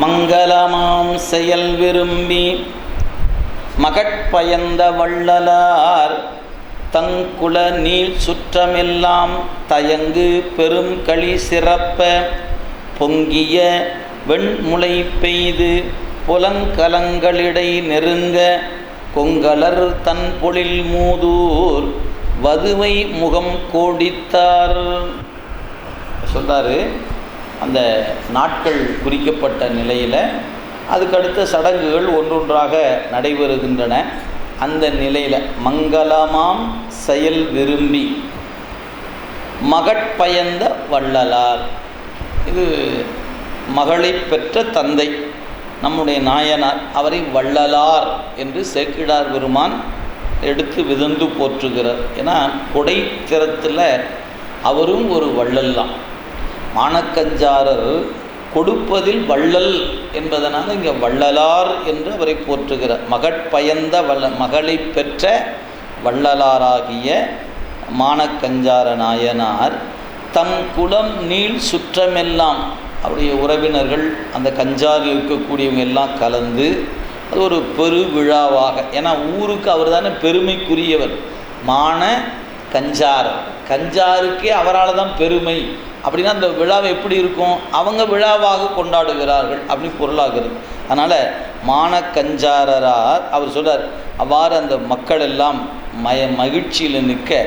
மங்களமாம் செயல் விரும்பி மகட்பயந்த வள்ளலார் தங்குல நீள் சுற்றமெல்லாம் தயங்கு பெரும் களி சிறப்ப பொங்கிய வெண்முளை பெய்து புலங்கலங்களிடை நெருங்க கொங்கலர் தன் பொழில் மூதூர் வதுவை முகம் கோடித்தார். சொல்றாரு. அந்த நாட்கள் குறிக்கப்பட்ட நிலையில் அதுக்கடுத்த சடங்குகள் ஒன்றொன்றாக நடைபெறுகின்றன. அந்த நிலையில் மங்களமாம் செயல் விரும்பி மகட்பயந்த வள்ளலார். இது மகளை பெற்ற தந்தை நம்முடைய நாயனார் அவரை வள்ளலார் என்று சேக்கிடார் பெருமான் எடுத்து விதந்து போற்றுகிறார். ஏன்னா கொடை திறத்தில் அவரும் ஒரு வள்ளல் தான். மாணக்கஞ்சாரர் கொடுப்பதில் வள்ளல் என்பதனால் இங்கே வள்ளலார் என்று அவரை போற்றுகிறார். மகட்பயந்த வல்ல மகளை பெற்ற வள்ளலாராகிய மானக்கஞ்சார நாயனார் தம் குலம் நீள் சுற்றமெல்லாம் அவருடைய உறவினர்கள் அந்த கஞ்சாரில் இருக்கக்கூடியவங்க எல்லாம் கலந்து அது ஒரு பெரு விழாவாக ஏன்னா ஊருக்கு அவர் தானே பெருமைக்குரியவர். மான கஞ்சார். கஞ்சாருக்கே அவரால் தான் பெருமை. அப்படின்னா அந்த விழாவை எப்படி இருக்கும்? அவங்க விழாவாக கொண்டாடுகிறார்கள் அப்படின்னு பொருளாகிறது அதனால் மானக்கஞ்சாரரார் அவர் சொல்கிறார் அவ்வாறு அந்த மக்கள் எல்லாம் மய மகிழ்ச்சியில் நிற்க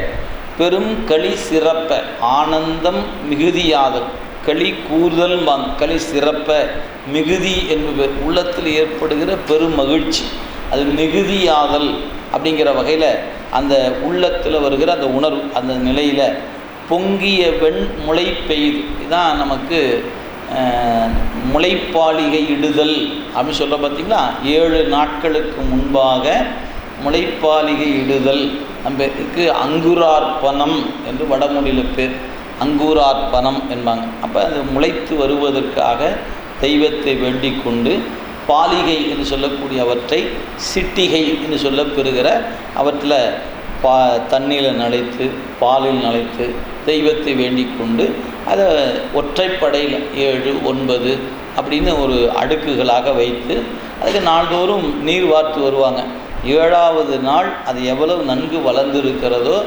பெரும் களி சிறப்ப ஆனந்தம் மிகுதியாதல். களி கூறுதல் வாங்க களி சிறப்ப மிகுதி என்பது உள்ளத்தில் ஏற்படுகிற பெரும் மகிழ்ச்சி. அது மிகுதியாதல் அப்படிங்கிற வகையில் அந்த உள்ளத்தில் வருகிற அந்த உணர்வு அந்த நிலையில் பொங்கிய வெண் முளை பெய்து. இதுதான் நமக்கு அஹ், முளைப்பாலிகை இடுதல் அப்படின்னு சொல்ல பார்த்திங்களா ஏழு நாட்களுக்கு முன்பாக முளைப்பாலிகை இடுதல். நம்மக்கு அங்குரார்ப்பணம் என்று வடமொழியில் பேர். அங்கூரார்ப்பணம் என்பாங்க. அப்போ அது முளைத்து வருவதற்காக தெய்வத்தை வேண்டிக் கொண்டு பாலிகை என்று சொல்லக்கூடிய அவற்றை சிட்டிகை என்று சொல்லப்பெறுகிற அவற்றில் பா தண்ணீரில் நனைத்து பாலில் நனைத்து தெய்வத்தை வேண்டிக் கொண்டு அதை ஒற்றைப்படையில் ஏழு ஒன்பது அப்படின்னு ஒரு அடுக்குகளாக வைத்து அதுக்கு நாள்தோறும் நீர் வார்த்து வருவாங்க. ஏழாவது நாள் அது எவ்வளவு நன்கு வளர்ந்திருக்கிறதோ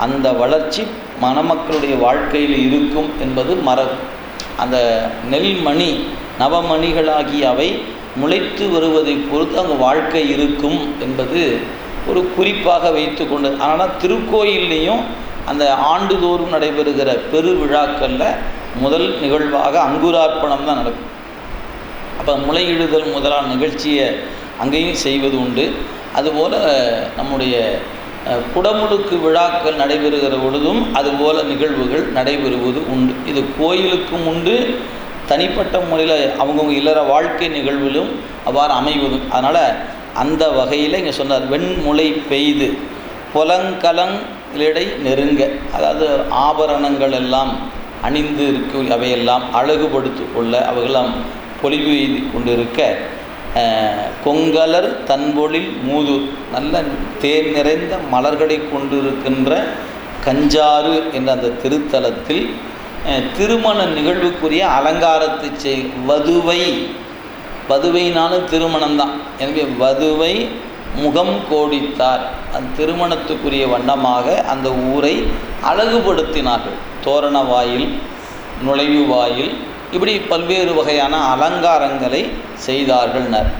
அந்த வளர்ச்சி மணமக்களுடைய வாழ்க்கையில் இருக்கும் என்பது மரபு. அந்த நெல்மணி நவமணிகளாகிய அவை முளைத்து வருவதை பொறுத்து அங்கே வாழ்க்கை இருக்கும் என்பது ஒரு குறிப்பாக வைத்து கொண்டு ஆனால் திருக்கோயில்லையும் அந்த ஆண்டுதோறும் நடைபெறுகிற பெரு விழாக்களில் முதல் நிகழ்வாக அங்குரார்ப்பணம் தான் நடக்கும். அப்போ முளையிடுதல் முதலான நிகழ்ச்சியை அங்கேயும் செய்வது உண்டு. அதுபோல் நம்முடைய குடமுழுக்கு விழாக்கள் நடைபெறுகிற பொழுதும் அதுபோல் நிகழ்வுகள் நடைபெறுவது உண்டு. இது கோயிலுக்கும் உண்டு தனிப்பட்ட முறையில் அவங்கவுங்க இல்லற வாழ்க்கை நிகழ்விலும் அவ்வாறு அமைவதும். அதனால் அந்த வகையில் இங்கே சொன்னார் வெண்முளை பெய்து புலங்கலங்களிடை நெருங்க. அதாவது ஆபரணங்கள் எல்லாம் அணிந்து இருக்க அவையெல்லாம் அழகுபடுத்தி கொள்ள அவைகளாம் பொலிவு எய்து கொண்டிருக்க கொங்கலர் தன்பொழில் மூதூர் நல்ல தேர் நிறைந்த மலர்களை கொண்டிருக்கின்ற கஞ்சாறு என்ற அந்த திருத்தலத்தில் திருமண நிகழ்வுக்குரிய அலங்காரத்தை செய் வதுவை. வதுவைனாலும் திருமணம் தான் எனவே வதுவை முகம் கோடித்தார். அந்த திருமணத்துக்குரிய வண்ணமாக அந்த ஊரை அழகுபடுத்தினார்கள். தோரண வாயில் நுழைவு வாயில் இப்படி பல்வேறு வகையான அலங்காரங்களை செய்தார்கள்னர்